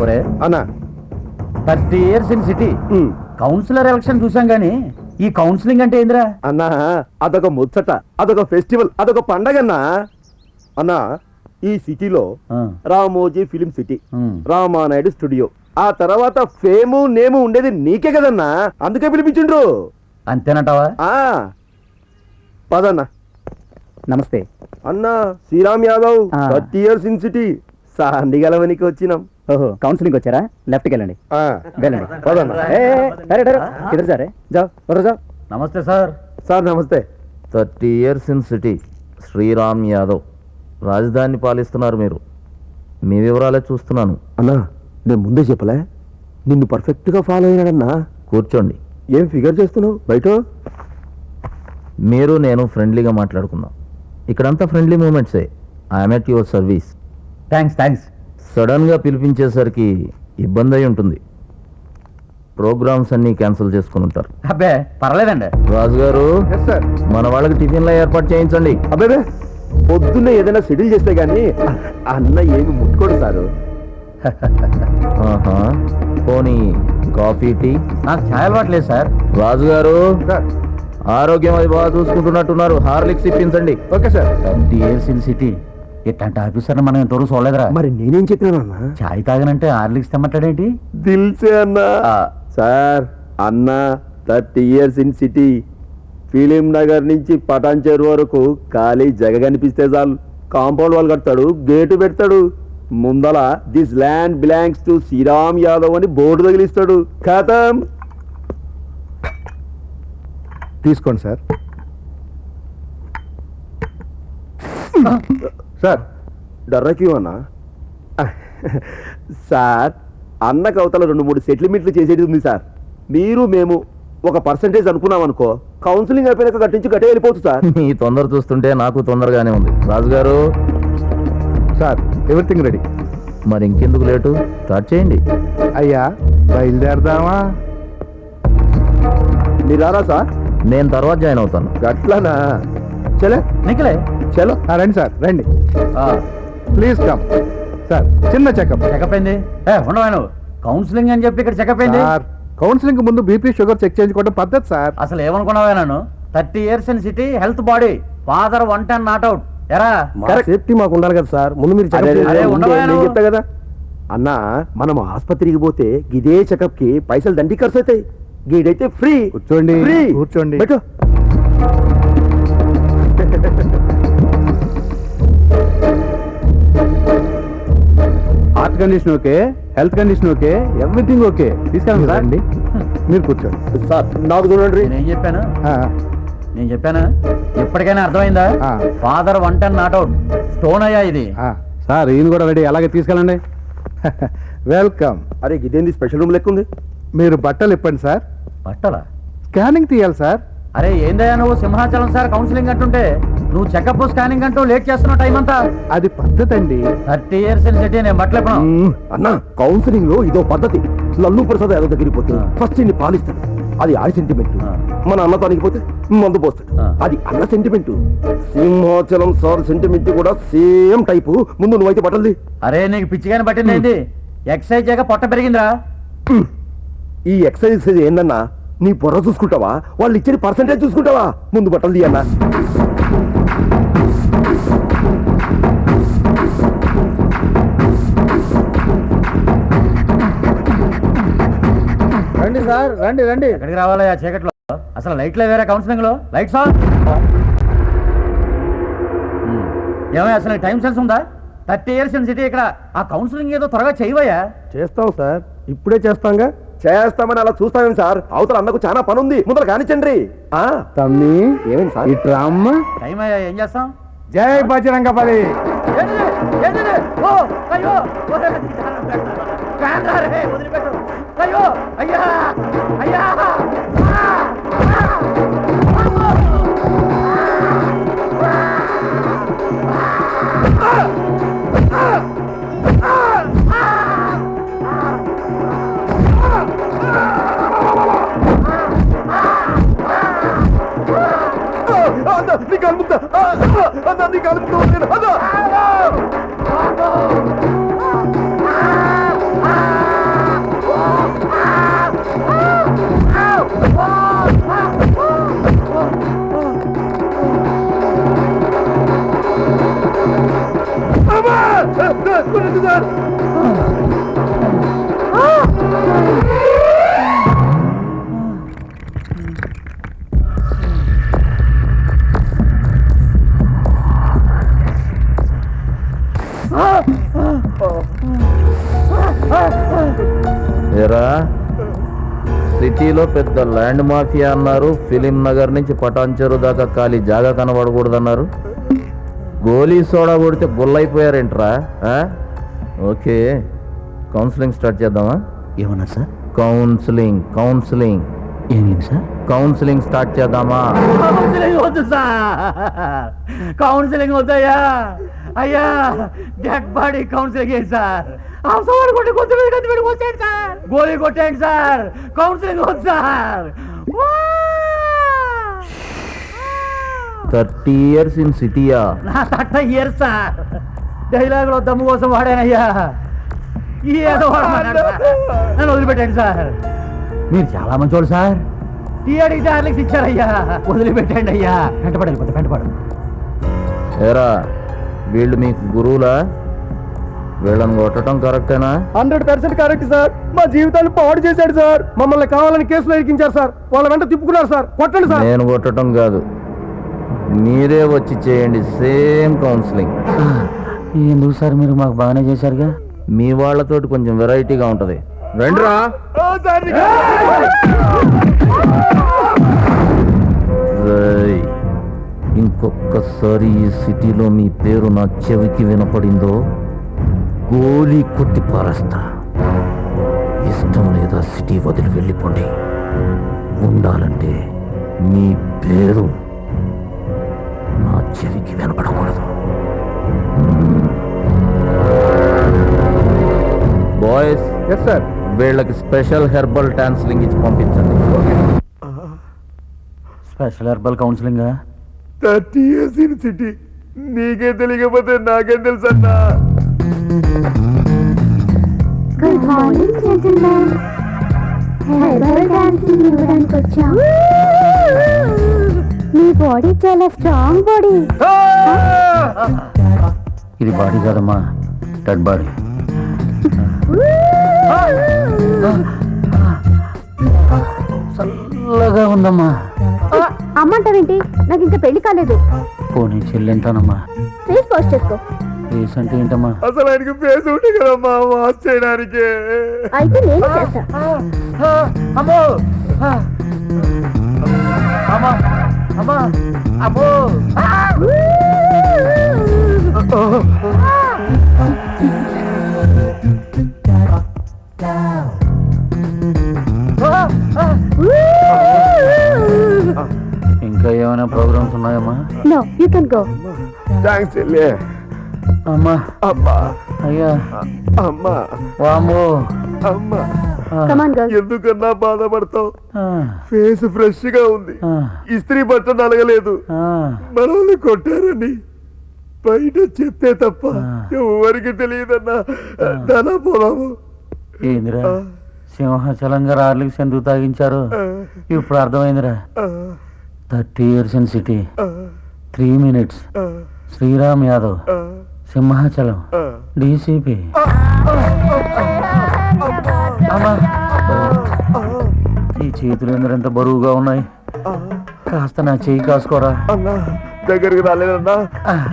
ఒరే అన్నా. Thirty years in city. Councillor election చూసాం గానీ ఈ కౌన్సిలింగ్ అంటే ఏందిరా? అన్నా అదొక ముచ్చట అదొక ఫెస్టివల్ అదొక పండగన్నా అన్నా. ఈ సిటీలో Ramoji film city. Ramanaidu studio. ఆ తర్వాత ఫేము నేము ఉండేది నీకే కదన్నా. అందుకే పిలిపించిండ్రు. అంతేనంటావా? ఆ. పదన్నా. నమస్తే. అన్నా Sriram Yadav. Thirty years in city సాండిగలవనికి వచ్చినాం. ఓహో కౌన్సిలింగ్ వచ్చారా? లెఫ్ట్కి వెళ్ళండి. వెళ్ళండి. సరే ఇద్దరు నమస్తే సార్. సార్ నమస్తే. Thirty years in city Sriram Yadav. రాజధాని పాలిస్తున్నారు మీరు. మీ వివరాలే చూస్తున్నాను. అన్నా నేను ముందే చెప్పలే. నిన్ను పర్ఫెక్ట్గా ఫాలో అయినాడన్నా. కూర్చోండి. ఏం ఫిగర్ చేస్తున్నావు? బయట? మీరు నేను ఫ్రెండ్లీగా మాట్లాడుకుందాం. ఇక్కడంతా friendly మూమెంట్సే I'm at your service thanks thanks సడన్గా పిలిపించేసరికి ఇబ్బంది అయి ఉంటుంది. ప్రోగ్రామ్స్ అన్నీ క్యాన్సిల్ చేసుకుని ఉంటారు. అబ్బే పర్లేదండి. రాజుగారు సార్ మన వాళ్ళకి టిఫిన్లో ఏర్పాటు చేయించండి. అబ్బాబే పొద్దున్నే ఏదైనా షెడ్యూల్ చేస్తే గానీ అన్న ఏమి ముట్టుకోడు సారు. ఆహా పోనీ కాఫీ టీ? నాకు ఛాయ్ అలవాటు లేదు సార్. రాజుగారు ఆరోగ్యం అది బాగా చూసుకుంటున్నట్టున్నారు. హార్లిక్స్ ఇప్పించండి. Okay sir. Twenty years in city. ఇట్లాంటి ఆఫీసర్ని మనం ఇంతవరకు చూడలేదురా. మరి నేనేం చెప్పినాను అన్న ఛాయ్ తాగనంటే ఆర్లిక్స్ తెమ్మట్లాడేంటి దిల్సే అన్న. సార్ అన్న thirty years in city. Film Nagar నుంచి పటాన్చేరు వరకు ఖాళీ జగ కనిపిస్తే చాలు. కాంపౌండ్ వాళ్ళు కడతాడు గేటు పెడతాడు. ముందల this land belongs to Sriram Yadav అని బోర్డు తగిలిస్తాడు. ఖాతం. తీసుకోండి సార్. సార్ డర్రక్యూ అన్నా? సార్ అన్నకు అవతల రెండు మూడు సెటిల్మెంట్లు చేసేది ఉంది సార్. మీరు మేము ఒక పర్సంటేజ్ అనుకున్నాం అనుకో కౌన్సిలింగ్ అయిపోయాక కట్టించి గట్టే వెళ్ళిపోతుంది సార్. మీ తొందర చూస్తుంటే నాకు తొందరగానే ఉంది. రాజుగారు? Sir everything ready. మరి ఇంకెందుకు లేటు? స్టార్ట్ చేయండి. అయ్యా బయలుదేరదామా? మీరు రారా సార్? నేను తర్వాత జాయిన్ అవుతాను. గట్లనా? చలే? నిఖిలే? చలో? రండి సార్ రండి. ఆ, ప్లీజ్ కమ్. సార్ చిన్న చెకప్. చెకప్ అయింది ఏ ఉండవా నువ్వు? కౌన్సిలింగ్ అని చెప్పి ఇక్కడ చెకప్ అయింది సార్ కౌన్సిలింగ్ ముందు బీపీ షుగర్ చెక్ చేయించుకోవడం పద్ధతి సార్. అసలు ఏమనుకున్నావా నన్ను? Thirty years in city health body father one ten not out. ఎరా? సేఫ్టీ మాకు ఉండాలి కదా సార్. ముందు మీరు అరే, చెకప్ అరే, ఉండవా నువ్వు? చెప్తా కదా. అన్న మనం ఆసుపత్రికి పోతే ఇదే చెకప్కి పైసలు దండి ఖర్చు అవుతాయి. గీడైతే ఫ్రీ. కూర్చోండి, ఫ్రీ. కూర్చోండి. పెట్టు. Heart condition okay health condition okay everything okay. తీసుకెళ్ళండి రండి. మీరు కూర్చోండి. సార్ నాకు చూడండి నేనేం చెప్పాను? ఆ, నేను చెప్పాను? ఇప్పటికైనా అర్థమైందా. Father one ten not out stone అయ్యా ఇది. ఆ, సార్ ఈయన కూడా రెడీ. అలాగే తీసుకెళ్ళండి. వెల్కమ్ అరే ఇదేంది? స్పెషల్ రూమ్ లెక్క ఉంది. మీరు బట్టలు ఇప్పండి సార్. పట్టలా స్కానింగ్ తీయాలి సార్. అరే ఏందయ్యా నువ్వు? సింహాచలం సార్ కౌన్సిలింగ్ అంటుంటే. నువ్వు చెకప్ స్కానింగ్ అంటూ లేట్ చేస్తున్నావు టైం అంతా. అది పద్ధతి అండి థర్టీ ఇయర్స్ సిటీ నేను మ్మ్. అన్న కౌన్సిలింగ్లో ఇదో పద్ధతి. లల్లు ప్రసాద్ యాదవ్ దగ్గరికి పోతే. ఫస్ట్ ఇన్ని పాలిస్తాడు. అది ఆ. సెంటిమెంట్. మన అన్నతానికి పోతే మందు పోస్తాడు. అది అన్న సెంటిమెంట్ సింహాచలం సార్ సెంటిమెంట్ కూడా సేమ్ టైపు. ముందు నువ్వైతే పట్టల్ది అరే నీకు పిచ్చిగాని పట్టింది ఏంటి ఎక్సైజ్ చేయక పొట్ట పెరిగిందిరా. ఈ ఎక్సర్సైజ్ ఏందన్నా? నీ పొర చూసుకుంటావా? వాళ్ళు ఇచ్చిన పర్సంటేజ్ చూసుకుంటావా? ముందు బట్టలు అన్న సార్ రండి రండి ఎక్కడికి రావాలా ఆ చీకట్లో అసలు లైట్లే వేరే కౌన్సిలింగ్లో లైట్స్ ఆన్ ఏమయ్య అసలు టైం సెన్స్ ఉందా థర్టీ ఇయర్స్ ఇన్ సిటీ ఇక్కడ ఆ కౌన్సిలింగ్ ఏదో త్వరగా చేయవయ్యా చేస్తాం సార్ ఇప్పుడే చేస్తాంగా చేస్తామని అలా చూస్తామేం సార్ అవతల అన్నకు చాలా పని ఉంది ముందర కానిచ్చండి ఆ, తమ్మి ఏమైంది సార్ ఇట్రా అమ్మ టైం అయ్యా ఏం చేస్తాం జై బజరంగ బలి? ఓ, అయ్యో, ఒరే, ఫ్యాన్ రా రే, వదిలిపెట్టు. అయ్యో, అయ్యా, అయ్యా, ఆ, ఆ, అమ్మో. ఆ, అన్న, నీ కాలు ముక్త ఆ, ఆ, అన్న, నీ కాలు ముక్త వదిలేను. ఏరా? సిటీలో పెద్ద ల్యాండ్ మాఫియా అన్నారు. ఫిలిం నగర్ నుంచి పటాన్చెరు దాకా ఖాళీ జాగా కనబడకూడదన్నారు. గోలీ సోడా కొడితే బుల్లైపోయారేంట్రా ఓకే. కౌన్సిలింగ్ స్టార్ట్ చేద్దామా? ఏమన్నారు సార్? కౌన్సిలింగ్ కౌన్సిలింగ్ ఏం లేదు సార్? కౌన్సిలింగ్ స్టార్ట్ చేద్దామా? కౌన్సిలింగ్ వద్దు సార్. కౌన్సిలింగ్ వద్దయ్యా. అయ్యా డెడ్ బాడీ కౌన్సిలింగ్ ఏంటి సార్. అవసరం కొట్టి కొంచెం కత్తి పెట్టి వచ్చేయండి సార్. గోళీ కొట్టేయండి సార్. కౌన్సిలింగ్ వద్దు సార్. థర్టీ ఇయర్స్ ఇన్ సిటీయా నా తట్ట ఇయర్ సార్. డైలాగులో దమ్ము కోసం వాడానయ్యా. ఈ ఏదో. నన్ను వదిలిపెట్టండి సార్. మీరు చాలా మంచోళ్ళు సార్. టీ అడిగితే హార్లిక్స్ ఇచ్చారయ్యా. వదిలిపెట్టండి అయ్యా. వెంటపడి వెళ్ళిపోతే వెంటపడు ఏరా వీళ్ళు మీకు గురువులా? వీళ్ళని కొట్టడం కరెక్టేనా? Hundred percent correct sir. మా జీవితాన్ని పాడు చేశాడు సార్. మమ్మల్ని కావాలని కేసులో ఇరికించారు సార్. వాళ్ళ వెంట తిప్పుకున్నారు సార్. కొట్టండి సార్. నేను కొట్టడం కాదు. మీరే వచ్చి చేయండి సేమ్ కౌన్సిలింగ్. ఎందుకు సార్ మీరు మాకు బాగానే చేశారుగా? మీ వాళ్ళతోటి కొంచెం వెరైటీగా ఉంటది. రండిరా. రేయ్, ఇంకొక్కసారి ఈ సిటీలో మీ పేరు నా చెవికి వినపడిందో గోలీ కొట్టి పారేస్తా. ఇష్టం లేదా సిటీ వదిలి వెళ్ళిపోండి. ఉండాలంటే మీ పేరు నా చెవికి వినపడకూడదు. బాయ్స్ ఎస్ సార్ వీళ్ళకి స్పెషల్ హెర్బల్ టాన్స్లింగ్ ఇచ్చి పంపించండి. Special herbal counselling thirty years in city నీకే తెలియకపోతే నాకేం తెలుసు అన్నా good morning gentlemen herbal dancing ఇవ్వడానికి వచ్చాం. మీ బాడీ చాలా స్ట్రాంగ్ బాడీ ఇది బాడీ కాదమ్మా డెడ్ బాడీ చల్లగా ఉందమ్మా. అమ్మంటావేంటి? నాకు ఇంకా పెళ్ళి కాలేదు. పోనీ చెల్లెంటానమ్మా ఫేస్ వాష్ చేసుకో. ఫేస్ అంటే ఏంటమ్మా? అసలు ఆయనకి ఫేస్ ఉంటే కదమ్మా వాచ్ చేయడానికి. అయితే నేను చేస్తా. అమ్మో. అమ్మా అమ్మా అమ్మో. గో థ్యాంక్స్ చెల్లి. అమ్మా. అమ్మా. అయ్యా. అమ్మా. వామ్మో. అమ్మా. కమాన్ ఎందుకన్నా బాధపడతావు? ఫేస్ ఫ్రెష్గా ఉంది ఇస్త్రీ బట్ట నలగలేదు ఆ. మనల్ని కొట్టారని బయట చెప్తే తప్ప. ఎవరికి తెలియదన్నా. ధన పోదాము. ఏందిరా? సింహాచలంగా రార్లిక్స్ ఎందుకు తాగించారు? ఇప్పుడు అర్థమైందిరా. Thirty years in city. Three minutes. Sriram Yadav. Simhachalam. DCP. ఈ చేతులు ఎందుకు ఎంత బరువుగా ఉన్నాయి. కాస్త నా చెయ్యి కాసుకోరా. అన్నా దగ్గరికి రాలేదన్నా.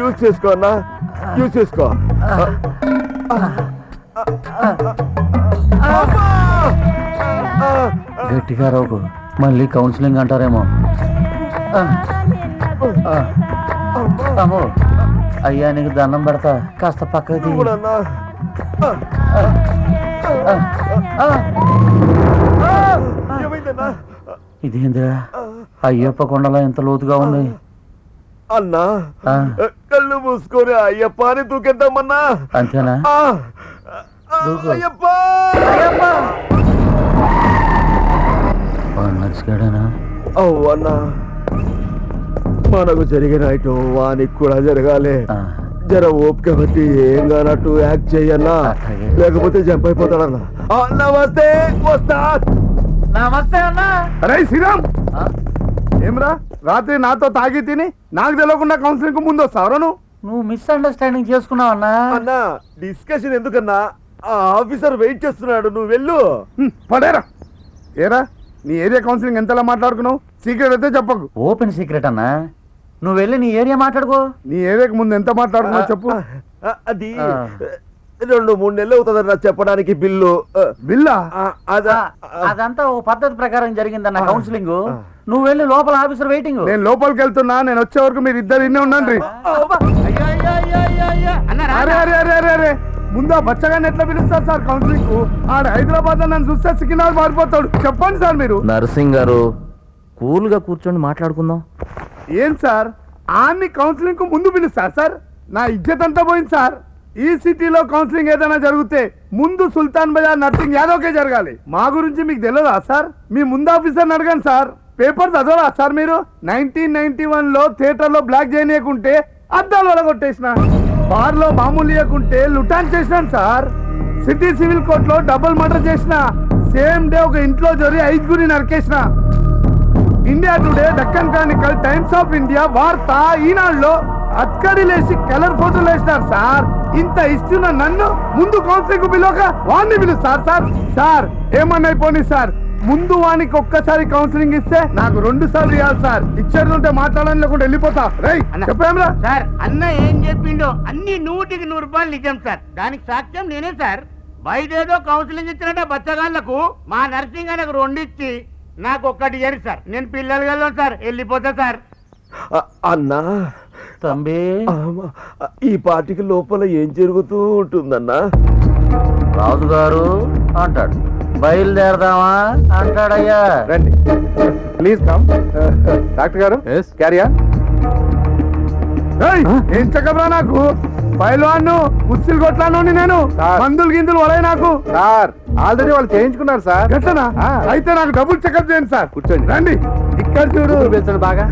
యూజ్ చేసుకో అన్నా. యూజ్ చేసుకో. గట్టిగా రోకు మళ్ళీ కౌన్సిలింగ్ అంటారేమో. అమ్మో. అయ్యా నీకు దండం పెడతా. కాస్త పక్కకి ఏమైందన్నా? ఇదేందిరా? అయ్యప్ప కొండలా ఎంత లోతుగా ఉంది. అన్నా. కళ్ళు మూసుకొని అయ్యప్ప అని దూకేద్దామన్నా. అంతేనా. అయ్యప్ప! వాడు నచ్చిగాడనా అవ్వన్నా. మనకు జరిగిన ఐటం వానికి కూడా జరగాలి. జర ఓపిక బట్టి ఏం కానట్టు యాక్ట్ చెయ్యన్నా అట్లాగే. లేకపోతే జంప్ అయిపోతాడన్నా నమస్తే వస్తా నమస్తే అన్నా. అరే శ్రీరామ్. ఏమ్రా? రాత్రి నాతో తాగి తిని నాకు తెలియకుండా కౌన్సిలింగ్ ముందు వస్తావరా నువ్వు? నువ్వు మిస్అండర్స్టాండింగ్ చేసుకున్నావు అన్నా. అన్నా డిస్కషన్ ఎందుకన్నా? ఆ ఆఫీసర్ వెయిట్ చేస్తున్నాడు నువ్వు వెళ్ళు. పడేరా. ఏరా నీ ఏరియా కౌన్సిలింగ్ ఎంతలా మాట్లాడుకున్నావు? సీక్రెట్ అయితే చెప్పకు. ఓపెన్ సీక్రెట్ అన్నా. నువ్వు వెళ్ళి నీ ఏరియా మాట్లాడుకో. నీ ఏరియాకి ముందు ఎంత మాట్లాడుకున్నావు చెప్పు. అది. రెండు మూడు నెలలు అవుతుందన్న చెప్పడానికి బిల్లు. బిల్లా? అదంతా ఓ పద్ధతి ప్రకారం జరిగిందన్న కౌన్సిలింగ్. నువ్వు వెళ్ళి లోపల ఆఫీసర్ వెయిటింగ్. నేను లోపలికి వెళ్తున్నా నేను వచ్చే వరకు మీరు ఇద్దరు ఇన్నే ఉండండి. అరే అరే అరే అరే అరే. ముందు ఆ బచ్చగాన్ని ఎట్లా పిలుస్తారు సార్ కౌన్సిలింగ్కు ఆడ హైదరాబాద్లో నన్ను చూస్తే సికింద్రాబాద్ మారిపోతాడు. చెప్పండి సార్ మీరు. నర్సింగ్ గారు కూల్గా కూర్చొని మాట్లాడుకుందాం. ఏం సార్? ఆమె కౌన్సిలింగ్కు ముందు పిలుస్తారు సార్ నా ఇజ్జత్ అంతా పోయింది సార్. ఈ సిటీలో కౌన్సిలింగ్ ఏదైనా జరిగితే ముందు సుల్తాన్ బజార్ నర్సింగ్ యాదవ్కే జరగాలి. మా గురించి మీకు తెలియదా సార్? మీ ముందు ఆఫీసర్ని అడగండి సార్. పేపర్ చదవరా సార్ మీరు? నైన్టీన్ నైన్టీ వన్లో థియేటర్లో బ్లాక్ చేయనీయకుంటే అద్దాలు వలగొట్టేసిన. బార్లో మామూలు ఇవ్వకుంటే లుటాన్ చేసినాను సార్. సిటీ సివిల్ కోర్ట్లో డబుల్ మర్డర్ చేసిన. సేమ్ డే ఒక ఇంట్లో జరిగి ఐదుగురి నరికేసిన. India today Deccan chronicle times of India వార్త ఈనాడులో అత్కడిలేసి కలర్ ఫోటోలు వేసినారు సార్ ఇంత ఇస్తున్న నన్ను ముందు కౌన్సిలింగ్ పిలువక వాడిని పిలుస్తారు సార్ సార్ ఏమన్నా పోనీ సార్ ముందు వానికి ఒక్కసారి కౌన్సిలింగ్ ఇస్తే నాకు రెండు సార్లు ఇవ్వాలి సార్ ఇచ్చేది ఉంటే మాట్లాడాలని లేకుండా వెళ్ళిపోతా రై చెప్పేమ్రా సార్ అన్న ఏం చెప్పిండో అన్ని నూటికి నూరు రూపాయలు నిజం సార్ దానికి సాక్ష్యం నేనే సార్ బయట ఏదో కౌన్సిలింగ్ ఇచ్చినట్ట బచ్చగాళ్ళకు మా నర్సింగ్ ఆయనకు రెండు ఇచ్చి నాకు ఒక్కటి ఇయ్యరు సార్. నేను పిల్లలు వెళ్ళాను సార్. వెళ్ళిపోతా సార్. అన్నా. తంబి. ఆమా, ఈ పార్టీకి లోపల ఏం జరుగుతూ ఉంటుందన్నా? రాజు గారు అంటాడు. బయలుదేరదామా? అంటాడయ్యా. రండి. Please come. డాక్టర్ గారు క్యారియా. ఏం చక్కబరా నాకు? పైల్వాన్ను కుర్చీలు కొట్లాను నేను. మందులు గిందులు వలే నాకు. సార్. ఆల్రెడీ వాళ్ళు చేయించుకున్నారు సార్. గట్లనా? అయితే నాకు డబుల్ చెకప్ చేయండి సార్. కూర్చోండి. రండి. ఇక్కడ చూడు. బాగా.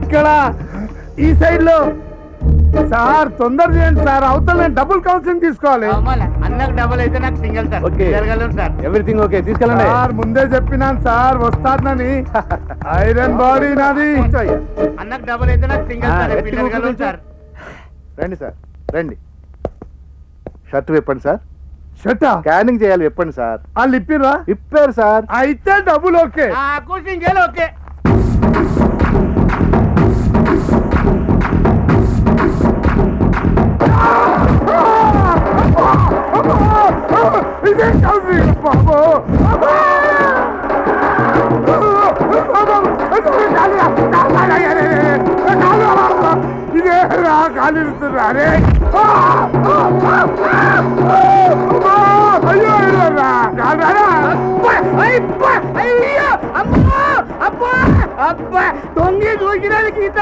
ఇక్కడ ఈ సైడ్లో సార్ తొందర చేయండి సార్. అవతల నేను డబుల్ కౌన్సిలింగ్ తీసుకోవాలి. అన్నకు డబల్ అయితే నాకు single sir. Okay. Sir. Everything okay తీసుకెళ్ళండి. సార్ ముందే చెప్పినాను సార్. వస్తానని. ఐరన్ బాడీ నాది. అన్నకు డబల్ అయితే నాకు సింగిల్. సార్. రండి సార్. రండి షర్ట్ విప్పండి సార్ షర్ట్ స్కానింగ్ చేయాలి విప్పండి సార్ వాళ్ళు ఇప్పిర్రా ఇప్పారు సార్ అయితే డబ్బులు ఓకే నాకు సింగిల్ ఓకే ఇదే బాబు ఇదే రా కాలిస్తున్నారే అయ్యో రా అయ్యో అమ్మో అబ్బా అబ్బా. తొంగి చూసినది గీత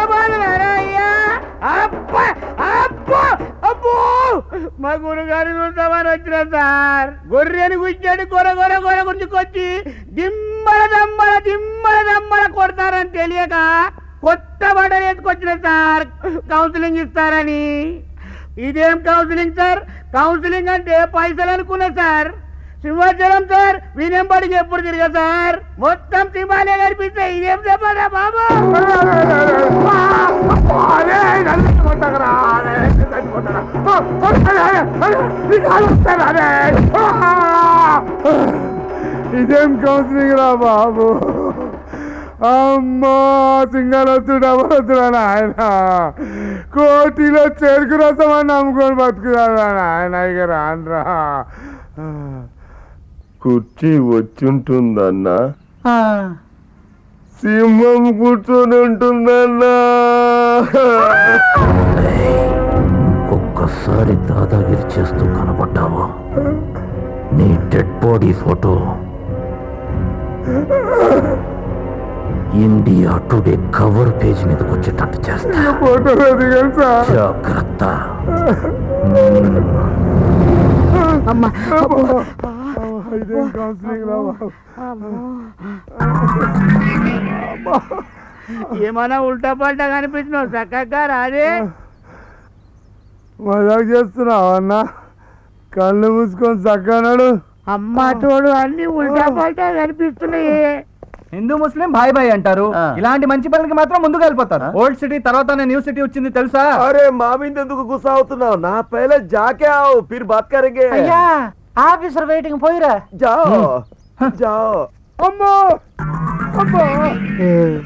అయ్యా అబ్బా అబ్బా అబ్బో. మా గురుగారి చూద్దామని వచ్చిన సార్. గొర్రెని గుచ్చాడు గొర గొర గొర గుర్తుకొచ్చి దిమ్మల దమ్మల దిమ్మల దమ్మల కొడతారని తెలియక కొత్త బట్టలు వేసుకొచ్చిన సార్. కౌన్సిలింగ్ ఇస్తారని. ఇదేం కౌన్సిలింగ్ సార్? కౌన్సిలింగ్ అంటే పైసలు అనుకున్నా సార్. సింహాచలం సార్ వినేంబడికి ఎప్పుడు తిరిగా సార్? మొత్తం సింహాలే కనిపిస్తే ఇదేం చెప్పరా బాబు? ఇదేం కౌన్సిలింగ్ రా బాబు? అమ్మా సింగలొత్తుడు అవలొత్తుడా నాయన కోటిలో చెరుకు రసం అని నమ్ముకొని బతుకుదా నాయన ఇక రాన్రా కుర్చీ వచ్చుంటుందన్నా. సింహం కూర్చొని ఉంటుందన్నా. ఒక్కసారి దాదాగిరి చేస్తూ కనపడ్డావా. నీ dead body photo. India today cover page మీదకి వచ్చేటట్టు చేస్తా. జాగ్రత్త. ఏమన్నా ఉల్టా పల్టా కనిపించినావు? చక్కగా రాదే. మజాక్ చేస్తున్నావు అన్న? కళ్ళు మూసుకొని చక్కనాడు అమ్మ తోడు అన్ని ఉల్టా పల్టా కనిపిస్తున్నాయి. హిందూ ముస్లిం భాయ్ భాయ్ అంటారు. ఇలాంటి మంచి పనులకి మాత్రం ముందుకు వెళ్ళిపోతారు. ఓల్డ్ సిటీ తర్వాత న్యూ సిటీ వచ్చింది తెలుసా? అరే మామింది ఎందుకు గుస్సా అవుతున్నావు నా పైల జాకే ఆవు ఫిర్ బాత్ కరేంగే అయ్యా ఆఫీసర్ వెయిటింగ్ పోయిరా. జాओ జాओ అమ్మో అమ్మో.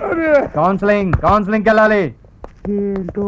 అరే కౌన్సిలింగ్ కౌన్సిలింగ్ వెళ్ళాలి. ఏంటో